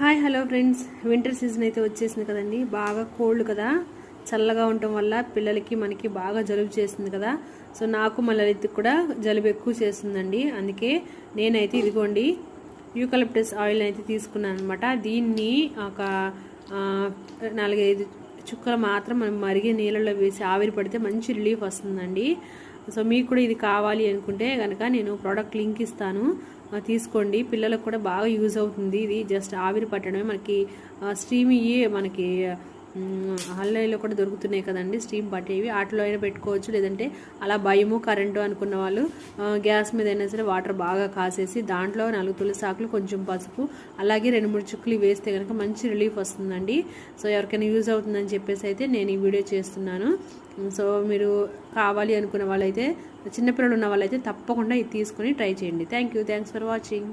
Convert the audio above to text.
Hi hello friends. Winter season అయితే వచ్చేసింది కదండి. బాగా కోల్డ్ కదా. చల్లగా ఉండటం వల్ల పిల్లలకి మనకి బాగా జలుబు చేస్తుంది కదా. సో నాకు మా లలిత్కి కూడా జలుబు ఎక్కువ చేస్తుందండి. అందుకే నేనైతే ఇదిగోండి యూకలిప్టస్ ఆయిల్ అయితే తీసుకున్నాను అనమాట దీన్ని ఒక నాలుగైదు చుక్కలు మాత్రం మనం మరిగే నీళ్ళలో వేసి ఆవిరి పడితే మంచి రిలీఫ్ వస్తుందండి. సో మీకు కూడా ఇది కావాలి అనుకుంటే కనుక నేను ప్రోడక్ట్ లింక్ ఇస్తాను. తీసుకోండి. పిల్లలకు కూడా బాగా యూజ్ అవుతుంది. ఇది జస్ట్ ఆవిరి పట్టడమే. మనకి స్టీమ్ ఇయ్యి మనకి ఆన్లైన్లో కూడా దొరుకుతున్నాయి కదండి స్టీమ్ పట్టేవి వాటిలో అయినా పెట్టుకోవచ్చు. లేదంటే అలా భయము కరెంటు అనుకున్న వాళ్ళు గ్యాస్ మీద అయినా సరే వాటర్ బాగా కాసేసి దాంట్లో నాలుగు తులసి ఆకులు కొంచెం పసుపు అలాగే రెండు మూడు చుక్కలు వేస్తే కనుక మంచి రిలీఫ్ వస్తుందండి. సో ఎవరికైనా యూజ్ అవుతుందని చెప్పేసి అయితే నేను ఈ వీడియో చేస్తున్నాను. సో మీరు కావాలి అనుకున్న వాళ్ళైతే చిన్నపిల్లలు ఉన్న వాళ్ళైతే తప్పకుండా ఇది తీసుకొని ట్రై చేయండి. Thank you thanks for watching